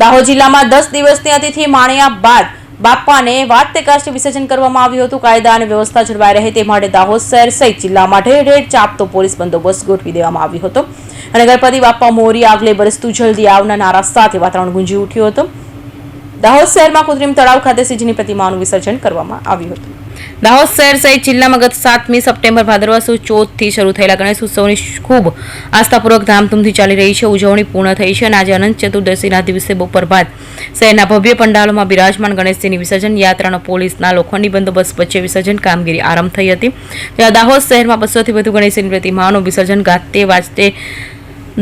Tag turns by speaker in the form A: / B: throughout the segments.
A: દાહોદ જિલ્લામાં દસ દિવસની અતિથિ માણ્યા બાદ બાપાને વાત કાસ્ટે વિસર્જન કરવામાં આવ્યું હતું. કાયદા અને વ્યવસ્થા જળવાઈ રહે તે માટે દાહોદ શહેર સહિત જિલ્લામાં ઢેર ઢેર ચાપતો પોલીસ બંદોબસ્ત ગોઠવી દેવામાં આવ્યો હતો. અને ગણપતિ બાપા મોરી આગલે બરસતું જલ્દી આવના નારા સાથે વાતાવરણ ગુંજી ઉઠ્યું હતું. દાહોદ શહેરમાં કૃત્રિમ તળાવ ખાતે સિંહની પ્રતિમાનું વિસર્જન કરવામાં આવ્યું હતું. દાહોદ શહેર સહિત જિલ્લામાં ગત સાતમી સપ્ટેમ્બર ભાદરવા સુદ ચોથથી શરૂ થયેલા ગણેશ ઉત્સવની ખૂબ આસ્થાપૂર્વક ધામધૂમથી ચાલી રહી છે. ઉજવણી પૂર્ણ થઈ છે અને આજે અનંત ચતુર્દશીના દિવસે બપોર બાદ શહેરના ભવ્ય પંડાલોમાં બિરાજમાન ગણેશજીની વિસર્જન, યાત્રાનો પોલીસના લોખંડી બંદોબસ્ત વચ્ચે વિસર્જન કામગીરી આરંભ થઈ હતી. ત્યાં દાહોદ શહેરમાં બસોથી વધુ ગણેશજીની પ્રતિમાઓનું વિસર્જન ગાતે વાજતે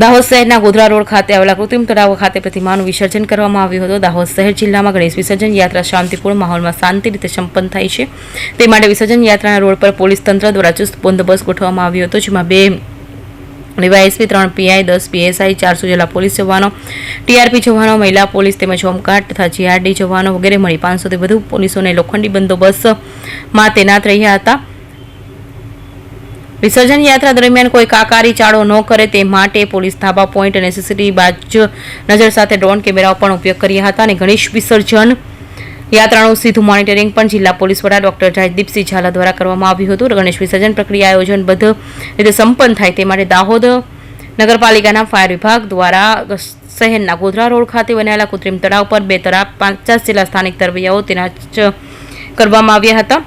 A: દાહોદ શહેરના ગોધરા રોડ ખાતે આવેલા કૃત્રિમ તળાવ ખાતે પ્રતિમાનું વિસર્જન કરવામાં આવ્યું હતું. દાહોદ શહેર જિલ્લામાં ગણેશ વિસર્જન યાત્રા શાંતિપૂર્ણ માહોલમાં શાંતિ રીતે સંપન્ન થાય છે. તે માટે વિસર્જન યાત્રાના રોડ પર પોલીસ તંત્ર દ્વારા ચુસ્ત બંદોબસ્ત ગોઠવવામાં આવ્યો હતો, જેમાં બે ડીવાયએસપી, ત્રણ પીઆઈ, દસ પીએસઆઈ ચારસો જેટલા પોલીસ જવાનો, ટીઆરપી જવાનો, મહિલા પોલીસ તેમજ હોમગાર્ડ તથા જીઆરડી જવાનો વગેરે મળી. પાંચસોથી વધુ પોલીસોને લોખંડી બંદોબસ્તમાં તૈનાત રહ્યા હતા. વિસર્જન યાત્રા દરમિયાન કોઈ કાકારી ચાળો ન કરે તે માટે પોલીસ ધાબા પોઈન્ટ અને સીસીટીવી બાજ નજર સાથે ડ્રોન કેમેરાઓ પણ ઉપયોગ કર્યા હતા અને ગણેશ વિસર્જન યાત્રાનું સીધું મોનિટરિંગ પણ જિલ્લા પોલીસ વડા ડોક્ટર રાજદીપસિંહ ઝાલા દ્વારા કરવામાં આવ્યું હતું. ગણેશ વિસર્જન પ્રક્રિયા આયોજનબદ્ધ રીતે સંપન્ન થાય તે માટે દાહોદ નગરપાલિકાના ફાયર વિભાગ દ્વારા શહેરના ગોધરા રોડ ખાતે બનાવેલા કૃત્રિમ તળાવ પર બે તળાવ પચાસ જેટલા સ્થાનિક તરવૈયાઓ તેના કરવામાં આવ્યા હતા.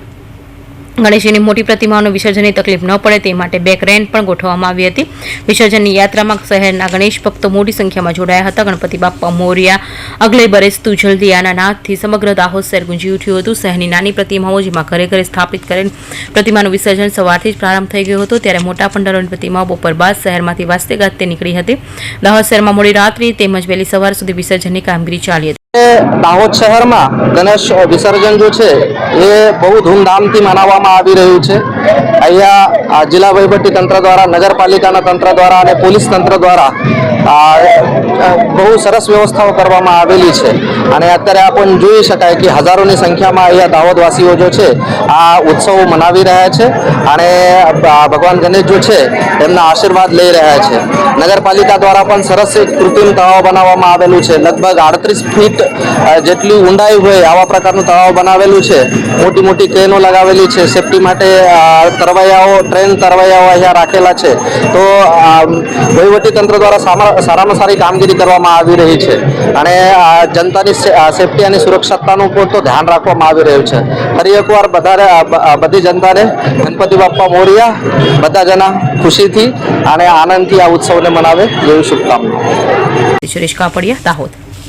A: ગણેશજીની મોટી પ્રતિમાઓનું વિસર્જનની તકલીફ ન પડે તે માટે બે ક્રેન પણ ગોઠવવામાં આવી હતી. વિસર્જનની યાત્રામાં શહેરના ગણેશ ભક્તો મોટી સંખ્યામાં જોડાયા હતા. ગણપતિ બાપ્પા મોરિયા, અગલે બરેસ્તુ, જલ્દી આના નાદથી સમગ્ર દાહોદ શહેર ગુંજી ઉઠ્યું હતું. શહેરની નાની પ્રતિમાઓ જેમાં ઘરે ઘરે સ્થાપિત કરેલ પ્રતિમાનું વિસર્જન સવારથી જ પ્રારંભ થઈ ગયો હતો. ત્યારે મોટા પંડાલોની પ્રતિમાઓ બપોર બાદ શહેરમાંથી વાસ્તે ગાજતે નીકળી હતી. દાહોદ શહેરમાં મોડી રાત્રિ તેમજ વહેલી સવાર સુધી વિસર્જનની કામગીરી ચાલી હતી.
B: દાહોદ શહેરમાં ગણેશ વિસર્જન જો છે, એ બહુ ધૂમધામથી મનાવવામાં આવી રહ્યું છે. અહીંયા જિલ્લા વહીવટી તંત્ર દ્વારા, નગરપાલિકાના તંત્ર દ્વારા અને પોલીસ તંત્ર દ્વારા બહુ સરસ વ્યવસ્થાઓ કરવામાં આવેલી છે. અને અત્યારે આપણને જોઈ શકાય કે હજારોની સંખ્યામાં અહીંયા દાહોદવાસીઓ જો છે, આ ઉત્સવો મનાવી રહ્યા છે. અને ભગવાન ગણેશ જો છે, એમના આશીર્વાદ લઈ રહ્યા છે. નગરપાલિકા દ્વારા પણ સરસ એક કૃત્રિમ તળાવ બનાવવામાં આવેલું છે. લગભગ આડત્રીસ ફીટ જેટલી ઊંડાઈ હોય આવા પ્રકારનું તળાવ બનાવેલું છે. મોટી મોટી ક્રેનો લગાવેલી છે. સેફટી માટે તરવૈયાઓ, ટ્રેન તરવૈયાઓ અહીંયા રાખેલા છે. તો વહીવટીતંત્ર વહીવટી તંત્ર દ્વારા સામા- સારામાં સારી કામગીરી કરવામાં આવી રહી છે. અને જનતાની સેફટી અને સુરક્ષાનું પણ ધ્યાન રાખવામાં આવી રહ્યું છે. ફરી એકવાર બધા બધી જનતાને ગણપતિ બાપ્પા મોરિયા બધા જણા ખુશીથી અને આનંદથી આ ઉત્સવને મનાવે એવી શુભકામના
A: સુરેશ કાપડિયા, દાહોદ.